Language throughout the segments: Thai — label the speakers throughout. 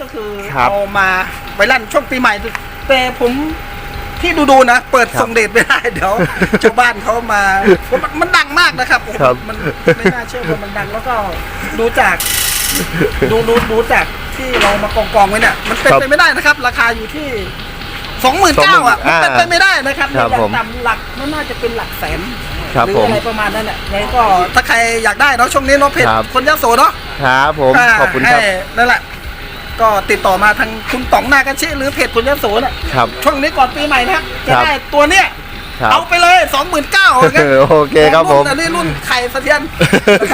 Speaker 1: ก็คือ
Speaker 2: ครับ
Speaker 1: เอามาไว้ลั่นช่วงปีใหม่ แต่ผมที่ดูดูๆนะ เปิด
Speaker 2: ครับ
Speaker 1: ส่งเดชไม่ได้ เดี๋ยวชาวบ้านเขามามันมันดังมากนะครับโอ้โห
Speaker 2: ครับ
Speaker 1: มันไม่น่าเชื่อว่ามันดังแล้วก็ดูจาก ดูดูดูจากที่เรามากองกองๆไว้เนี่ยมันเป็น
Speaker 2: ครับ
Speaker 1: ไปไม่ได้นะครับ ราคาอยู่ที่สองหมื่นเก้าอะมันเป็นไปไม่ได้นะครับ
Speaker 2: ครับ
Speaker 1: อย่าง
Speaker 2: ผม
Speaker 1: ต่ำหลักมันน่าจะเป็นหลักแสน
Speaker 2: ครับ
Speaker 1: หรือ
Speaker 2: ผม
Speaker 1: อะไรประมาณนั้นแหละไงก็ถ้าใครอยากได้เนาะช่วงนี้เนาะเพจ
Speaker 2: ครับ
Speaker 1: คนยโสเนาะ
Speaker 2: ครับผมาขอบคุณครับ
Speaker 1: ให้นั่นแหละ ก็ติดต่อมาทางคุณต๋องนากาชิหรือเพจคุณยโสน่ะ
Speaker 2: ครับ
Speaker 1: ช่วงนี้ก่อนปีใหม่นะจะ
Speaker 2: ครับ
Speaker 1: ได้ตัวเนี้ย
Speaker 2: ครับ
Speaker 1: เอาไปเลยสองหมื่นเก้า
Speaker 2: โอเคครับผม
Speaker 1: อันนี้รุ่นไข่สะเทียน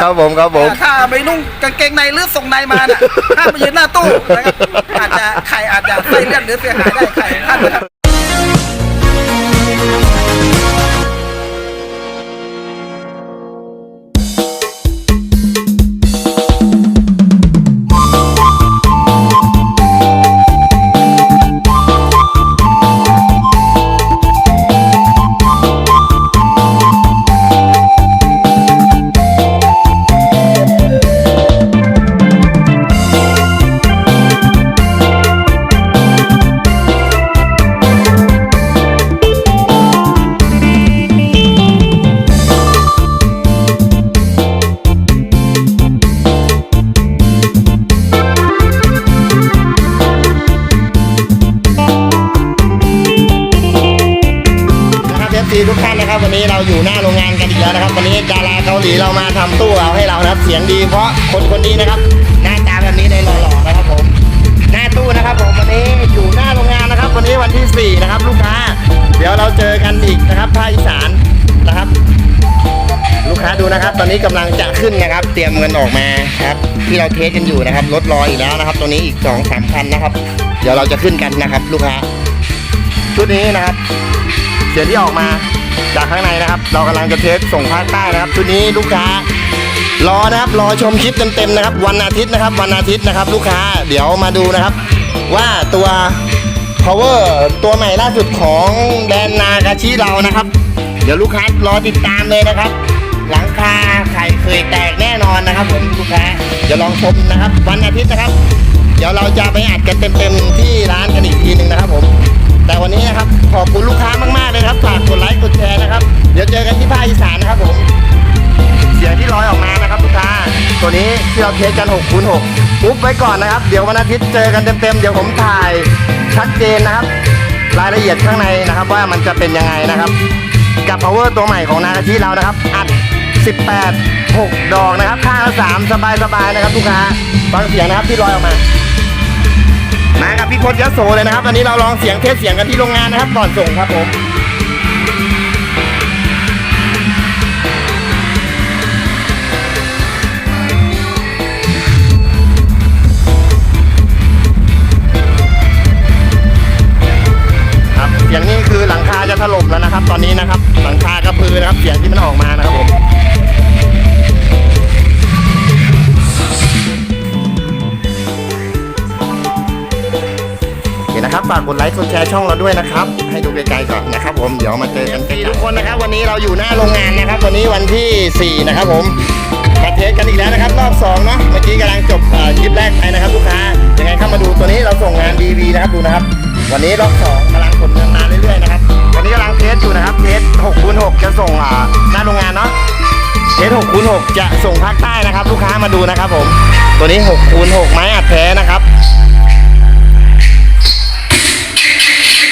Speaker 2: ครับผมครับผม
Speaker 1: ถ้าไปนุ่งกางเกงในหรือส่งในมาน่ะห้ามไปยืนหน้าตู้นะครับอาจจะไข่อาจจะไส้เลื่อนหรือเสียหายได้ไข่ท่านนะครับ
Speaker 2: นะครับ ตอนนี้เราอยู่หน้าโรงงานกันอีกแล้วนะครับ วันนี้ดาราเกาหลีเรามาทำตู้เอาให้เรานะครับ เสียงดีเพราะคนคนนี้นะครับ หน้าตาแบบนี้ได้หล่อๆนะครับผมหน้าตู้นะครับผมวันนี้อยู่หน้าโรงงานนะครับ วันนี้วันที่ 4 นะครับ ลูกค้า เดี๋ยวเราเจอกันอีกนะครับภาคอีสานนะครับ ลูกค้าดูนะครับ ตอนนี้กำลังจะขึ้นนะครับ เตรียมเงินออกมาครับ ที่เราเทสกันอยู่นะครับรถรออีกแล้วนะครับ ตัวนี้อีก2อสามคันนะครับ เดี๋ยวเราจะขึ้นกันนะครับ ลูกค้าชุดนี้นะครับเสียงที่ออกมา จากข้างในนะครับ เรากำลังจะเทสส่งภาคใต้นะครับชุดนี้ลูกค้ารอนะครับรอชมคลิปเต็มๆนะครับ วันอาทิตย์นะครับ วันอาทิตย์นะครับ ลูกค้าเดี๋ยวมาดูนะครับ ว่าตัว power ตัวใหม่ล่าสุดของแดนนากาชิเรานะครับ เดี๋ยวลูกค้ารอติดตามเลยนะครับ หลังคาไข่เคยแตกแน่นอนนะครับผมลูกค้าเดี๋ยวลองชมนะครับ วันอาทิตย์นะครับ เดี๋ยวเราจะไปอัดกันเต็มๆที่ร้านกันอีกทีหนึ่งนะครับผม แต่วันนี้นะครับขอบคุณลูกค้ามากๆเลยครับฝากกดไลค์กดแชร์นะครับ เดี๋ยวเจอกันที่ภาคอีสานนะครับผมเสียงที่ลอยออกมานะครับลูกค้าตัวนี้ที่เราเทสกัน6คูณ6ปุ๊บไว้ก่อนนะครับ เดี๋ยววันอาทิตย์เจอกันเต็มๆเดี๋ยวผมถ่ายชัดเจนนะครับ รายละเอียดข้างในนะครับ ว่ามันจะเป็นยังไงนะครับ กับ power ตัวใหม่ของนากาชิเรานะครับ อัด 18 6 ดอกนะครับข้างละ3สบายๆนะครับลูกค้าฟังเสียงนะครับที่ลอยออกมา มากับพี่พจน์ยโสเลยนะครับ อันนี้เราลองเสียงเทสเสียงกันที่โรงงานนะครับก่อนส่งครับผมครับเสียงนี้คือหลังคาจะถล่มแล้วนะครับ ตอนนี้นะครับ หลังคากระพือนะครับ เสียงที่มันออกมานะครับผม นะครับฝากกดไลค์กดแชร์ช่องเราด้วยนะครับ ให้ดูไกลๆก่อนนะครับ ผมเดี๋ยวมาเจอกันทุกคนนะครับ วันนี้เราอยู่หน้าโรงงานนะครับ วันนี้วันที่ 4 นะครับ ผมมาเทสกันอีกแล้วนะครับ รอบ2เนาะเมื่อกี้กำลังจบเอ่อคลิปแรกไปนะครับลูกค้ายังไงเข้ามาดูตัวนี้เราส่งงาน DV นะครับดูนะครับ วันนี้รอบ2กำลังขนเงินมาเรื่อยๆนะครับวันนี้กำลังเทสอยู่นะครับเทส6คูณ6จะส่งอ่าหน้าโรงงานเนาะเทส6คูณ6จะส่งภาคใต้นะครับ ลูกค้ามาดูนะครับ ผม ตัวนี้6คูณ6ไม้อัดแท้นะครับ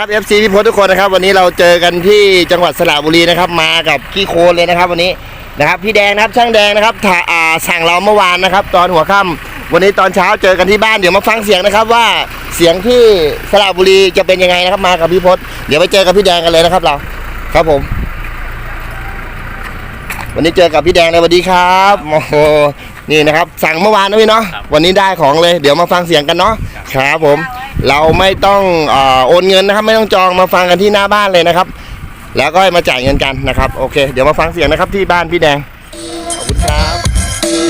Speaker 2: ครับ FC พี่พศทุกคนนะครับ วันนี้เราเจอกันที่จังหวัดสระบุรีนะครับ มากับขี้โคลนเลยนะครับ วันนี้นะครับ พี่แดงนะครับช่างแดงนะครับถ่าอ่าสั่งเราเมื่อวานนะครับ ตอนหัวค่ำวันนี้ตอนเช้าเจอกันที่บ้านเดี๋ยวมาฟังเสียงนะครับว่าเสียงที่สระบุรีจะเป็นยังไงนะครับ มากับพี่พศเดี๋ยวไปเจอกับพี่แดงกันเลยนะครับเรา ครับผม วันนี้เจอกับพี่แดงเลยสวัสดีครับโอ้โห นี่นะครับ สั่งเมื่อวานนะพี่เนาะวันนี้ได้ของเลยเดี๋ยวมาฟังเสียงกันเนาะครับผม เราไม่ต้องเอ่อโอนเงินนะครับ ไม่ต้องจองมาฟังกันที่หน้าบ้านเลยนะครับ แล้วก็ให้มาจ่ายเงินกันนะครับ โอเค เดี๋ยวมาฟังเสียงนะครับที่บ้านพี่แดงขอบคุณครับ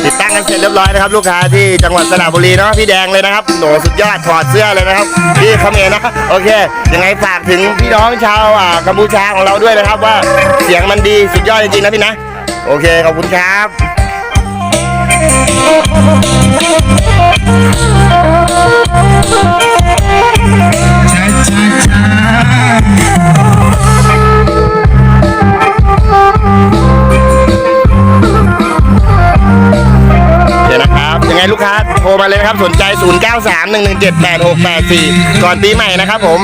Speaker 2: ติดตั้งกันเสร็จเรียบร้อยนะครับ ลูกค้าที่จังหวัดสระบุรีเนาะพี่แดงเลยนะครับโหสุดยอดถอดเสื้อเลยนะครับพี่เขมรนะโอเคยังไงฝากถึงพี่น้องชาวอ่ากัมพูชาของเราด้วยนะครับ ว่าเสียงมันดีสุดยอดจริงๆนะพี่นะ โอเคขอบคุณครับ โอเคนะครับ ยังไงลูกค้าโทรมาเลยนะครับ สนใจ 0 9 3 1 1 7 8 6 8 4 ก่อนปีใหม่นะครับผม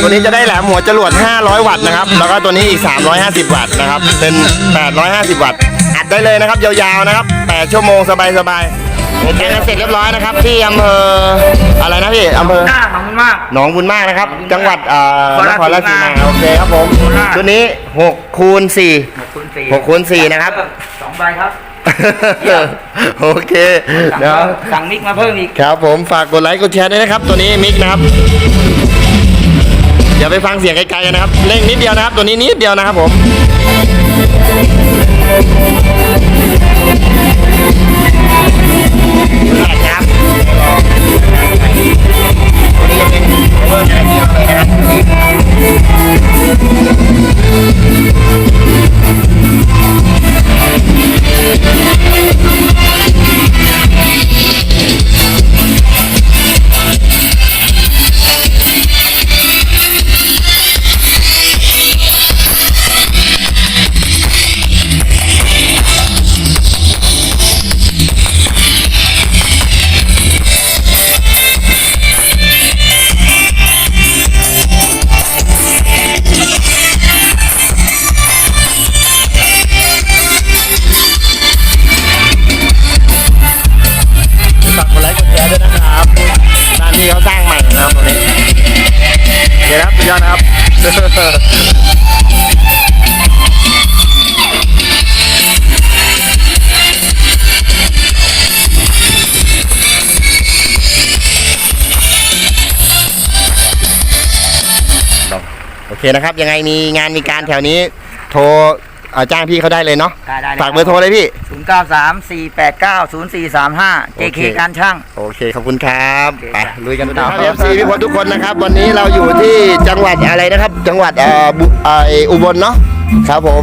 Speaker 2: ตัวนี้จะได้แหลมหัวจรวด 500 วัตต์นะครับ แล้วก็ตัวนี้อีก 350 วัตต์นะครับ เป็น 850 วัตต์ ได้เลยนะครับ ยาวๆนะครับ8ชั่วโมงสบายๆโอเคกันเสร็จเรียบร้อยนะครับ ที่อำเภออะไรนะพี่อำเภอ
Speaker 1: หน้าขอบคุณมาก
Speaker 2: หนองบุญมากนะครับ จังหวัดเอ่อน
Speaker 1: น
Speaker 2: ค
Speaker 1: ค
Speaker 2: ร
Speaker 1: ร
Speaker 2: รา
Speaker 1: รา
Speaker 2: ช
Speaker 1: ช
Speaker 2: สี
Speaker 1: สี
Speaker 2: มา
Speaker 1: มา
Speaker 2: โอเคครับผม
Speaker 1: โคราช
Speaker 2: ตัวนี้6คูณ4
Speaker 1: ขอบคุณสี่
Speaker 2: 6คูณ4นะครับ
Speaker 1: สองใบครับ
Speaker 2: โอเคเดี๋ยว
Speaker 1: สั่งมิกมาเพิ่มอีก
Speaker 2: ครับผมฝากกดไลค์กดแชร์ด้วยนะครับ ตัวนี้มิกนะครับเดี๋ยวไปฟังเสียงไกลๆกันนะครับเร่งนิดเดียวนะครับ ตัวนี้นิดเดียวนะครับผม แโอเคนะครับสุดยอดนะครับโอเคนะครับ ยังไงมีงานมีการแถวนี้ โทรเอ่อจ้างพี่เขาได้เลยเนาะ
Speaker 1: ได้ได้
Speaker 2: ฝากเบอร์โทรเลยพี่
Speaker 1: ศูนย์ เก้าสามสี่แปดเก้าศูนย์สี่สามห้า
Speaker 2: โอ
Speaker 1: JK
Speaker 2: เค
Speaker 1: การช่าง
Speaker 2: โอเค ขอบคุณครับ
Speaker 1: โอเค
Speaker 2: ไป
Speaker 1: ครับ
Speaker 2: ลุยกันต่อครับซีพี่พลทุกคนนะครับ วันนี้เราอยู่ที่จังหวัดอะไรนะครับ จังหวัดเอ่อบุเอ่ออุบลเนาะครับผม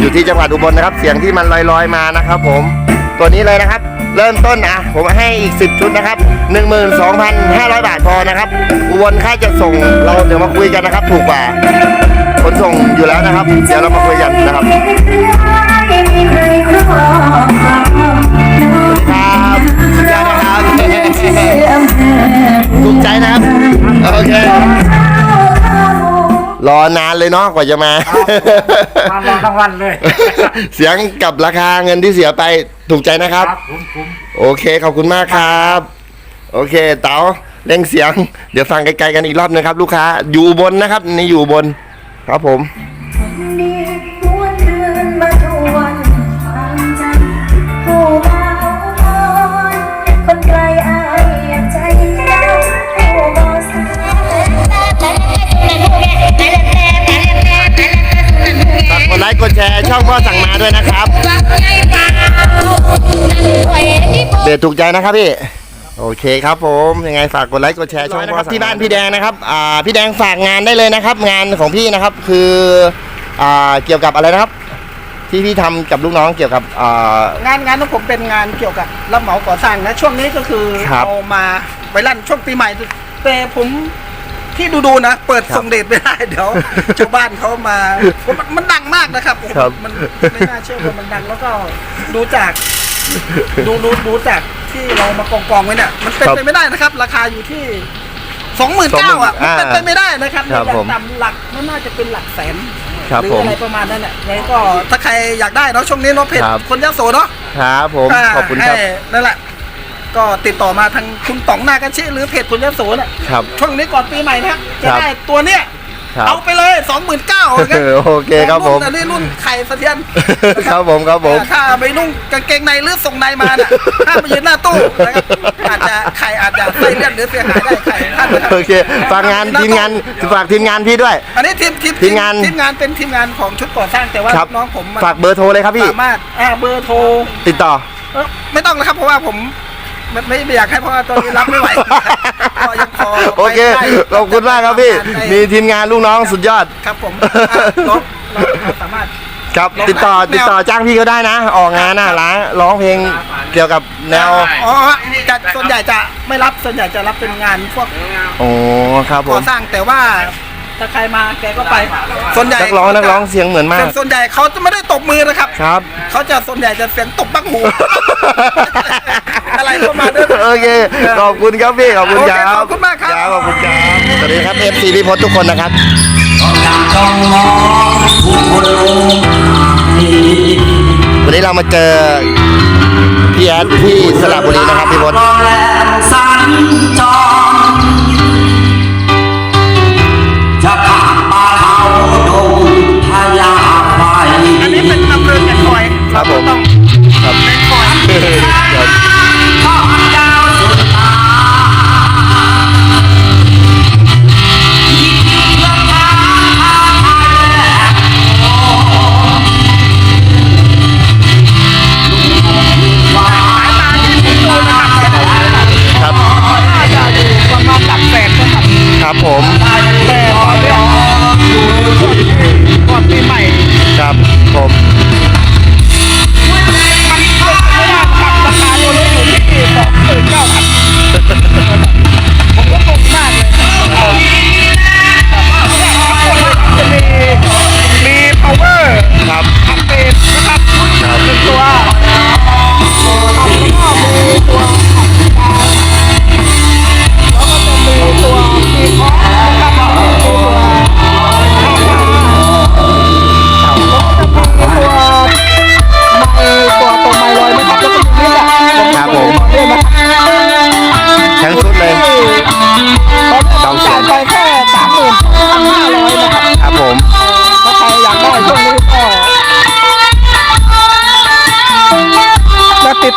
Speaker 2: อยู่ที่จังหวัดอุบลนะครับ เสียงที่มันลอยๆมานะครับ ผมตัวนี้เลยนะครับ เริ่มต้นอะผมให้อีก 10 ชุดนะครับ 12,500 บาทพอนะครับ อุบลค่าจะส่งเราเดี๋ยวมาคุยกันนะครับ ถูกกว่าขนส่งอยู่แล้วนะครับ เดี๋ยวเรามาคุยกันนะครับ ครับสุดยอดนะครับถูกใจนะครับ โอเค รอนานเลยเนาะกว่าจะมา
Speaker 1: มารอทั้งวันเลย
Speaker 2: เสียงกับราคาเงินที่เสียไปถูกใจนะครับ
Speaker 1: คุ้มคุ้ม
Speaker 2: โอเคขอบคุณมากครับ โอเค เต๋าเร่งเสียง เดี๋ยวฟังไกลๆกันอีกรอบนะครับ ลูกค้า อยู่อุบนนะครับ นี่อยู่อุบน ครับผม ถูกใจนะครับพี่ โอเคครับผมยังไงฝากกดไลค์กดแชร์ช่องพ่อที่บ้านพี่แดงนะครับอ่าพี่แดงฝากงานได้เลยนะครับ งานของพี่นะครับคืออ่าเกี่ยวกับอะไรนะครับ ที่พี่ทำกับลูกน้องเกี่ยวกับอ่า งา
Speaker 1: นงานของผมเป็นงานเกี่ยวกับรับเหมาก่อสร้างนะช่วงนี้ก็คือ
Speaker 2: ครับ
Speaker 1: เอามาไว้ลั่นช่วงปีใหม่ แต่ผมที่ดูดูๆนะ เปิด
Speaker 2: ครับ
Speaker 1: ส่งเดชไม่ได้ เดี๋ยวชาวบ้านเขามาผมมันมันดังมากนะครับโอ้โห
Speaker 2: ครับ
Speaker 1: มันไม่น่าเชื่อว่ามันดังแล้วก็ดูจาก ดูดูดูจากที่เรามากองกองๆไว้เนี่ยมันเป็น
Speaker 2: ครับ
Speaker 1: ไปไม่ได้นะครับ ราคาอยู่ที่สองหมื่นเก้าอะ
Speaker 2: อ่า
Speaker 1: เป็นไปไม่ได้นะครับ
Speaker 2: ครับ
Speaker 1: อย่าง
Speaker 2: ผม
Speaker 1: ต่ำหลักมันน่าจะเป็นหลักแสน
Speaker 2: ครับ
Speaker 1: หรื
Speaker 2: ผม
Speaker 1: อะไรประมาณนั้นแหละยังไงก็ถ้าใครอยากได้เนาะช่วงนี้เนาะเพจ
Speaker 2: ครับ
Speaker 1: คนยโสเนาะ
Speaker 2: ครับผมขอบคุณครับ
Speaker 1: ให้นั่นแหละก็ติดต่อมาทางคุณต๋องนากาชิหรือเพจคนยโสเนี่ย
Speaker 2: ครับ
Speaker 1: ช่วงนี้ก่อนปีใหม่นะครับจะ
Speaker 2: ครับ
Speaker 1: ได้ตัวเนี้ย
Speaker 2: ครับ
Speaker 1: เอาไปเลยสองหมื่นเก้า
Speaker 2: โอเคครับผม
Speaker 1: อันนี้รุ่นไข่สะเทียน
Speaker 2: ครับผมครับผม
Speaker 1: ถ้าไปนุ่งกางเกงในหรือส่งในมาน่ะห้ามไปยืนหน้าตู้นะครับอาจจะไข่อาจจะไส้เลื่อนหรือเสียหายได้ไข่ท่านนะครับ
Speaker 2: โอเคฝากงานทีมงานฝากทีมงานพี่ด้วย
Speaker 1: อันนี้ทีมทีม
Speaker 2: ทีมงาน
Speaker 1: ทีมงานเป็นทีมงานของชุดก่อสร้างแต่ว่า
Speaker 2: ครับ
Speaker 1: น้องผมมัน
Speaker 2: ฝากเบอร์โทรเลยครับพี่
Speaker 1: สามารถอ่าเบอร์โทร
Speaker 2: ติดต่อ
Speaker 1: เอ้อไม่ต้องนะครับเพราะว่าผม ไม่ไม่ไม่อยากให้เพราะว่าตอนนี้รับไม่ไหวก็ยังพอ
Speaker 2: โอเค
Speaker 1: ไปได้
Speaker 2: ขอบคุณมากครับพี่มีทีมงานลูกน้องสุดยอด
Speaker 1: ครับผมอะน้องน้องเขาสามารถ
Speaker 2: ครับติดต่อติดต่อจ้างพี่ก็ได้นะ ออกงานน่ะร้านร้องเพลงเกี่ยวกับแนว
Speaker 1: อ๋อจะส่วนใหญ่จะไม่รับส่วนใหญ่จะรับเป็นงานพวก
Speaker 2: โอ้ครับผ
Speaker 1: ก่อ
Speaker 2: ม
Speaker 1: สร้างแต่ว่าถ้าใครมาแกก็ไป ส่วนใหญ่
Speaker 2: นักร้องนักร้องเสียงเหมือนมาก
Speaker 1: ส่วนใหญ่เขาจะไม่ได้ตบมือนะครับ
Speaker 2: ครับ
Speaker 1: เขาจะส่วนใหญ่จะเสียงตบบักหู อะไรประมาณนั้น
Speaker 2: โอเค ขอบคุณครับพี่ ขอบคุณครับ
Speaker 1: โอเคขอบคุณมากครับ
Speaker 2: ขอบคุณครับ สวัสดีครับเอฟซีพี่พศทุกคนนะครับ
Speaker 3: จ้องมองผู้คนลงนี้
Speaker 2: วันนี้เรามาเจอพี่แอดที่สระบุรีนะครับพี่พศ
Speaker 3: โรงแรมสัญจรจะข้ามป่าเขาดงพญาไฟ
Speaker 1: อันนี้เป็นอำเภอแก่งคอย
Speaker 2: ครับผม
Speaker 1: ต้อง
Speaker 2: ครับ
Speaker 1: แก่งคอย
Speaker 2: ครับ ครับผม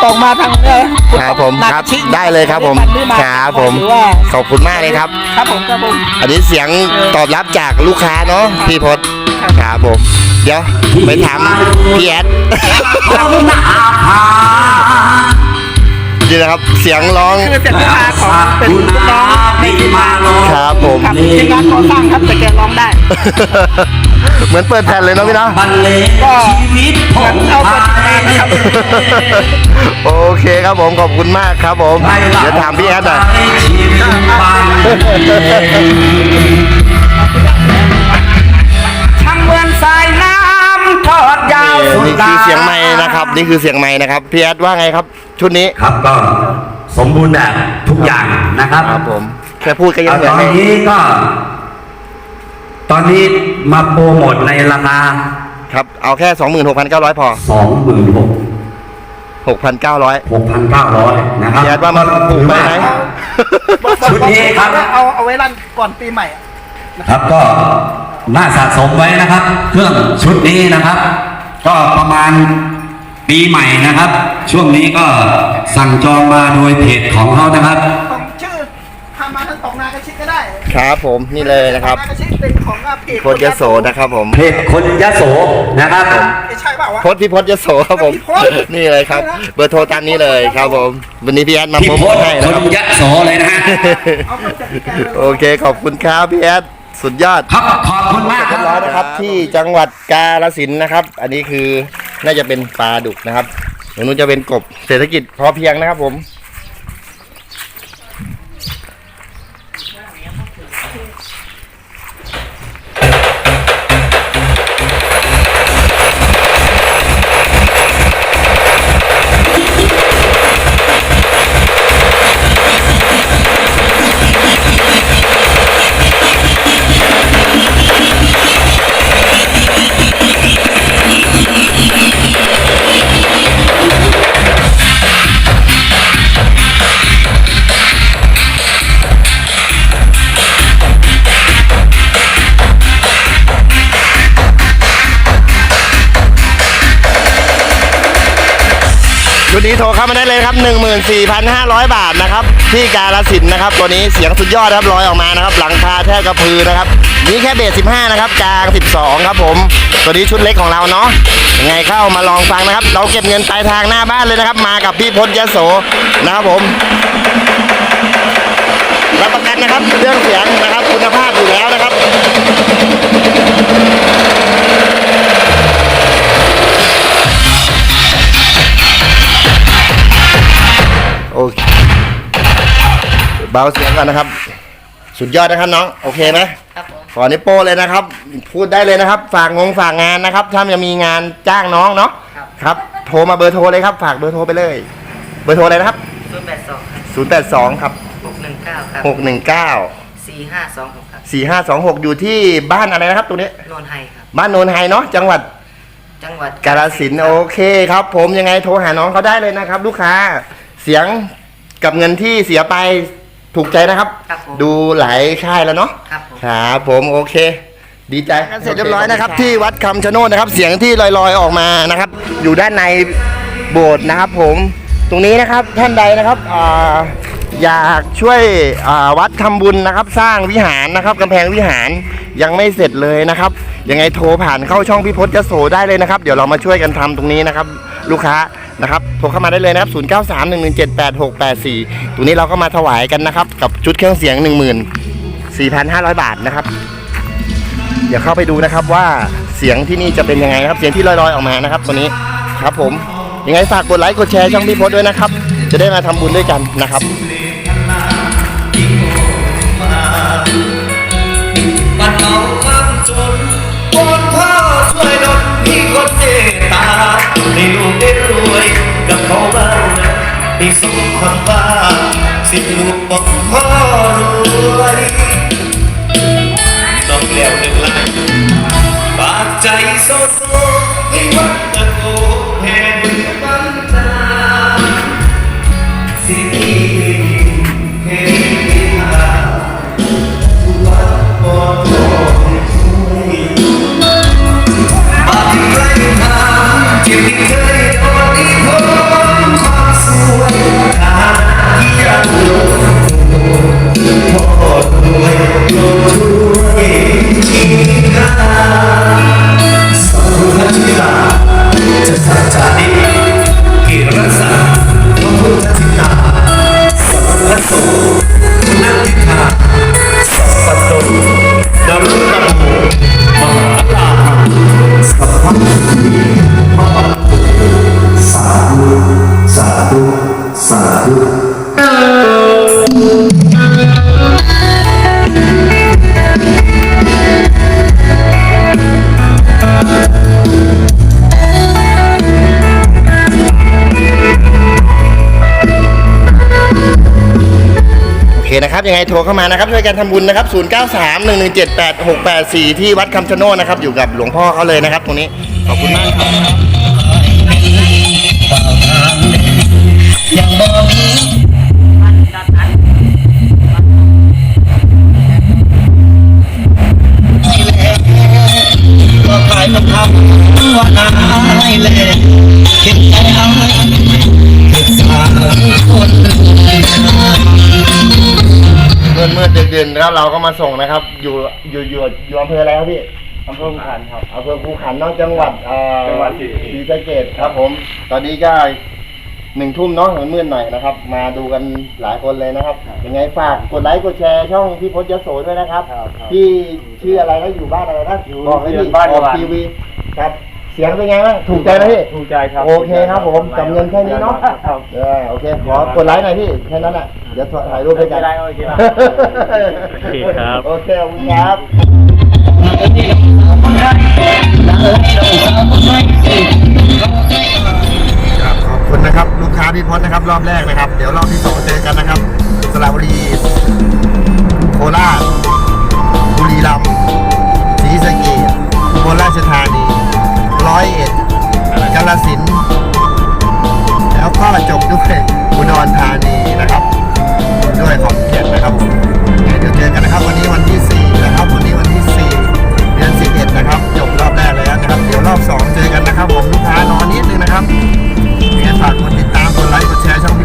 Speaker 1: ติดต่อมา
Speaker 2: ทา
Speaker 1: งเอ่อณ
Speaker 2: ครับผม
Speaker 1: นา
Speaker 2: ครับ
Speaker 1: ชิ
Speaker 2: ได้เลยครับผม
Speaker 1: นี่า
Speaker 2: ครับผม
Speaker 1: หรือว่า
Speaker 2: ขอบคุณมากเลยครับ
Speaker 1: ครับผมครับผม
Speaker 2: อันนี้เสียงตอบรับจากลูกค้าเนาะพี่พศครับผม เดี๋ยวไปถามพี่แอด
Speaker 3: เขาหน้าผา
Speaker 2: นี่นะครับเสียงร้อง
Speaker 1: คือเป็นลูกค้าของเป็นลูกน้องในทีมงาน
Speaker 2: ครับผม
Speaker 1: ครับทีมงานก่อสร้างครับแต่แกร้องได้
Speaker 2: เหมือนเปิดแผ่นเลยเนาะพี่เนาะ
Speaker 3: บรรเลง
Speaker 1: ก็
Speaker 3: ชีวิตผ
Speaker 1: เหมือ
Speaker 3: ม
Speaker 1: นเอาตัวทีมงานนะครับ
Speaker 2: โอเคครับผมขอบคุณมากครับผมเดี๋ยวถามพี่แอดหน่อย
Speaker 3: ชีวิตบรรเลงช่างเหมือนสายน้ำทอดยาว
Speaker 2: นี่
Speaker 3: สุด
Speaker 2: นี่คือเสียงไม้นะครับ นี่คือเสียงไม้นะครับพี่แอดว่าไงครับชุดนี้
Speaker 3: ครับก็สมบูรณ์แบบทุกอย่างนะครับ
Speaker 2: ครับผมแค่พูดก็ยัง
Speaker 3: เอา
Speaker 2: เหมื
Speaker 3: ต
Speaker 2: อน
Speaker 3: อน
Speaker 2: ให้
Speaker 3: นี้ก็ ตอนนี้มาโปรโมทในราคา
Speaker 2: ครับ เอาแค่ 26,900 พอ
Speaker 3: สองหมื่นหก
Speaker 2: 6,900
Speaker 3: หกพันเก้าร้อยนะครับ
Speaker 2: พี่แอดว่ามันถูกไปไหม
Speaker 3: ชุดนี้ครับ
Speaker 1: เอาเอาไว้รันก่อนปีใหม่อะ
Speaker 3: ครับก็น่าสะสมไว้นะครับ เครื่องชุดนี้นะครับ ก็ประมาณปีใหม่นะครับ ช่วงนี้ก็สั่งจองมาโดยเพจของเขานะครับ
Speaker 2: ครับผมนี่เลยนะครับ
Speaker 1: ตองนากระชิดเป็นของอาเพจ
Speaker 2: โคตรยโสนะครับผม
Speaker 3: เพจคนยโสนะครับ
Speaker 1: ไม่ใช่เปล่าวะ
Speaker 2: พจน์พี่พจน์ยโสครับผม
Speaker 1: พี่พจน์
Speaker 2: นี่เลยครับ เบอร์โทรตามนี้เลยครับผม วันนี้พี่แอดมา
Speaker 3: พี่
Speaker 2: โปร
Speaker 3: โพ
Speaker 2: โม
Speaker 3: ส
Speaker 2: ทให้
Speaker 3: ค
Speaker 2: นะ
Speaker 3: น
Speaker 2: ครับ
Speaker 3: ยโสเลยนะฮะ
Speaker 1: เอาเข้าจากที่แกเลย
Speaker 2: โอเคขอบคุณครับพี่แอดสุดยอด
Speaker 3: ครับขอบคุณมากค
Speaker 2: เรียบร้อยนะครับที่จังหวัดกาฬสินธุ์นะครับ อันนี้คือน่าจะเป็นปลาดุกนะครับตรงนู้นจะเป็นกบเศรษฐกิจพอเพียงนะครับผม นี้โทรเข้ามาได้เลยครับ 14,500 บาทนะครับ ที่กาลสินนะครับ ตัวนี้เสียงสุดยอดครับลอยออกมานะครับ หลังคาแทบกระพือนะครับนี่แค่เบส15 นะครับ กลาง 12 ครับผม ตัวนี้ชุดเล็กของเราเนาะยังไงเข้ามาลองฟังนะครับ เราเก็บเงินปลายทางหน้าบ้านเลยนะครับ มากับพี่พจน์ยโสนะครับผมรับประกันนะครับเรื่องเสียงนะครับคุณภาพอยู่แล้วนะครับ โอเคเบาเสียงก่อนนะครับ สุดยอดนะครับน้องโอเคไหม
Speaker 1: ครับผม
Speaker 2: ขอนิ้วโป้เลยนะครับ พูดได้เลยนะครับ ฝากงงฝากงานนะครับ ถ้าจะมีงานจ้างน้องเนาะ
Speaker 1: ครับ
Speaker 2: ครับโทรมาเบอร์โทรเลยครับ ฝากเบอร์โทรไปเลย เบอร์โทรอะไรนะครับ
Speaker 1: ศูนย์แปดสองครับ
Speaker 2: 082ครับ
Speaker 1: หกหนึ่งเก้าครับ
Speaker 2: 619
Speaker 1: สี่ห้าสองหกครับ
Speaker 2: 4526อยู่ที่บ้านอะไรนะครับตรงนี้
Speaker 1: โนนไฮครับ
Speaker 2: บ้านโนนไฮเนาะจังหวัด
Speaker 1: จังหวัด
Speaker 2: กาฬสินธุ์โอเคครับ ผมยังไงโทรหาน้องเขาได้เลยนะครับ ลูกค้า เสียงกับเงินที่เสียไปถูกใจนะครับ
Speaker 1: ครับผม
Speaker 2: ดูหลายค่ายแล้วเนาะ
Speaker 1: ครับผม
Speaker 2: ครับผมโอเค ดีใจกันเสร็จเรียบร้อยนะครับ ที่วัดคำชะโนดนะครับ เสียงที่ลอยๆออกมานะครับ อยู่ด้านในโบสถ์นะครับ ผมตรงนี้นะครับท่านใดนะครับอ่าอยากช่วยอ่าวัดทำบุญนะครับ สร้างวิหารนะครับกำแพงวิหารยังไม่เสร็จเลยนะครับยังไงโทรผ่านเข้าช่องพี่พจน์ยโสได้เลยนะครับ เดี๋ยวเรามาช่วยกันทำตรงนี้นะครับ ลูกค้านะครับโทรเข้ามาได้เลยนะครับ 0 9 3 1 1 7 8 6 8 4ตรงนี้เราก็มาถวายกันนะครับ กับชุดเครื่องเสียง 14,500 บาทนะครับ เดี๋ยวเข้าไปดูนะครับว่าเสียงที่นี่จะเป็นยังไงนะครับ เสียงที่ลอยๆออกมานะครับ ตัวนี้ครับผมยังไงฝากกดไลค์กดแชร์ช่องพี่พจด้วยนะครับ จะได้มาทำบุญด้วยกันนะครับ
Speaker 4: บ้านเราความจนวอนพ่อ ตตาให้ลูกได้รวยกับเขาบ้างนะให้สมคำว่าสิลูกบอกพ่อรวยต้องแล้วหนึ่งล้านบาดใจโซโซให้วัด ยัง
Speaker 2: ไงโทรเข้ามานะครับช่วยกันทำบุญนะครับ0 9 3 1 1 7 8 6 8 4 ที่วัดคำชะโนดนะครับ อยู่กับหลวงพ่อเขาเลยนะครับ ตรงนี้ขอบคุณมากครับ
Speaker 4: ว่าใครต้องทำ อเดื
Speaker 2: อนๆนะครับเราก็มาส่งนะครับ อยู่อยู่อยู่อยู่อำเภออะไรครับพี่
Speaker 5: อำเภอขุขันธ์ครับ
Speaker 2: อำเภอภูขันเนอกจังหวัดเอ่อ
Speaker 5: จังหวัดศรี
Speaker 2: ศรีสะเกดครับ ผม ตอนนี้ก็หนึ่งทุ่มเนาะมืดๆหน่อยนะครับ มาดูกันหลายคนเลยนะครับยังไงฝากกดไลค์กดแชร์ช่องพี่พจน์ยโสด้วยนะครับ
Speaker 5: ครับครับ
Speaker 2: ที่ชื่ออะไรก็อยู่บ้านอะไรนะ
Speaker 5: อยู่
Speaker 2: บอกเลย
Speaker 5: เรื
Speaker 2: พี่
Speaker 5: อนบ้าน
Speaker 2: ออก
Speaker 5: วัน
Speaker 2: ทีวีครับ เสียงเป็นไงบ้างถูกใจไหมพี่
Speaker 5: ถูกใจครับ
Speaker 2: โอเคครับผมจำเงินแค่นี้เนาะ
Speaker 5: ครับ
Speaker 2: เออโอเค ขอกดไลค์หน่อยพี่ แค่นั้นแหละเดี๋ยวถ่ายรูปให้กัน
Speaker 5: ได้โอเคครับ
Speaker 2: โอเคครับโอเคขอบคุณครับครับขอบคุณนะครับ ลูกค้าพี่พจน์นะครับ รอบแรกนะครับ เดี๋ยวรอบที่สองเจอกันนะครับ สระบุรี โคราชบุรีรัมย์ศรีสะเกษอุบลราชธานีร้อยเอ็ด กาฬสินแล้วก็จบด้วยอุดรธานีนะครับ ด้วยขอนแก่นนะครับผมเดี๋ยวเจอกันนะครับ วันนี้วันที่ 4 นะครับ วันนี้วันที่ 4 เดือน 11 นะครับ จบรอบแรกแล้วนะครับ เดี๋ยวรอบ 2 เจอกันนะครับผมลูกค้านอนนิดนึงนะครับยังไงฝากกดติดตามกดแชร์ช่องพี่